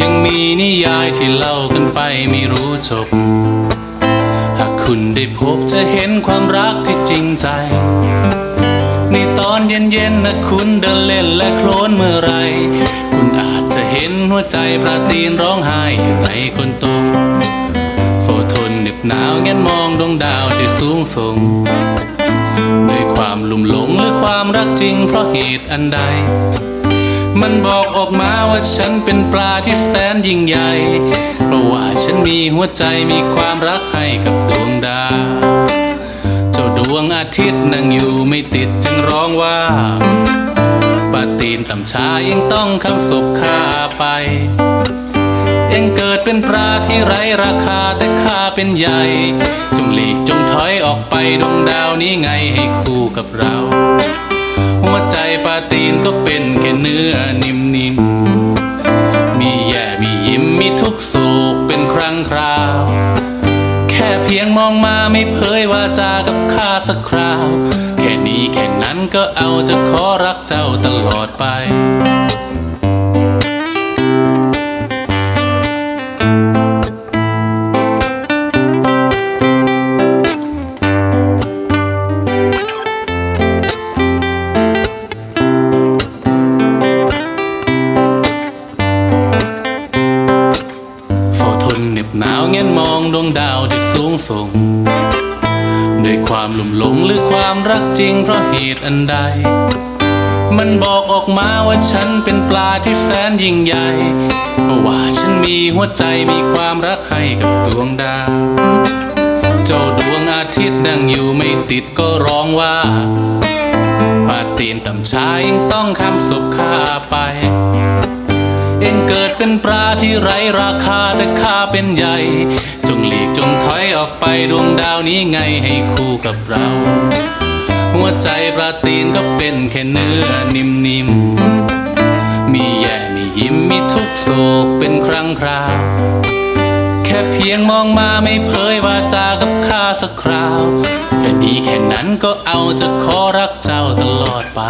ยังมีนิยายที่เล่ากันไปไม่รู้จบ หากคุณได้พบจะเห็นความรักที่จริงใจ ในตอนเย็นๆนะคุณเดินเล่นและโคลนเมื่อไร คุณอาจจะเห็นหัวใจปราตีนร้องไห้ไหลคนตกโฟทนเหน็บหนาวเงี้ยมองดวงดาวที่สูงส่งด้วยความลุ่มหลงหรือความรักจริงเพราะเหตุอันใด มันบอกออกมาว่าฉันเป็นปลาที่แสนยิ่งใหญ่ เพราะว่าฉันมีหัวใจมีความรักให้กับดวงดาว เจ้าดวงอาทิตย์นั่งอยู่ไม่ติดจึงร้องว่าปาตีนต่ำช้ายังต้องคำศพข้าไป เองเกิดเป็นปลาที่ไร้ราคาแต่ข้าเป็นใหญ่ จงหลีกจงถอยออกไปดวงดาวนี้ไงให้คู่กับเรา หัวใจปาตีนก็เป็นแค่เนื้อนิ่มๆ มีแย่มียิ้มมีทุกโศกเป็นครั้งคราว แค่เพียงมองมาไม่เผยว่าจากับข้าสักคราว แค่นี้แค่นั้นก็เอาจะขอรักเจ้าตลอดไป หนาวเงี้ยมองดวงดาวที่สูงส่งด้วยความหลุ่มหลงหรือความรักจริงเพราะเหตุอันใด มันบอกออกมาว่าฉันเป็นปลาที่แสนยิ่งใหญ่เพราะว่าฉันมีหัวใจมีความรักให้กับดวงดาวเจ้าดวงอาทิตย์นั่งอยู่ไม่ติดก็ร้องว่าปาตีนต่ำชายังต้องข้ามศพข้าไป เกิดเป็นปลาที่ไร้ราคาแต่ข้าเป็นใหญ่ จงหลีกจงถอยออกไปดวงดาวนี้ไงให้คู่กับเรา หัวใจปลาตีนก็เป็นแค่เนื้อนิ่มๆ มีแย่มียิ้มมีทุกโศกเป็นครั้งคราว แค่เพียงมองมาไม่เผยวาจากับข้าสักคราวแค่นี้แค่นั้นก็เอาจะขอรักเจ้าตลอดไป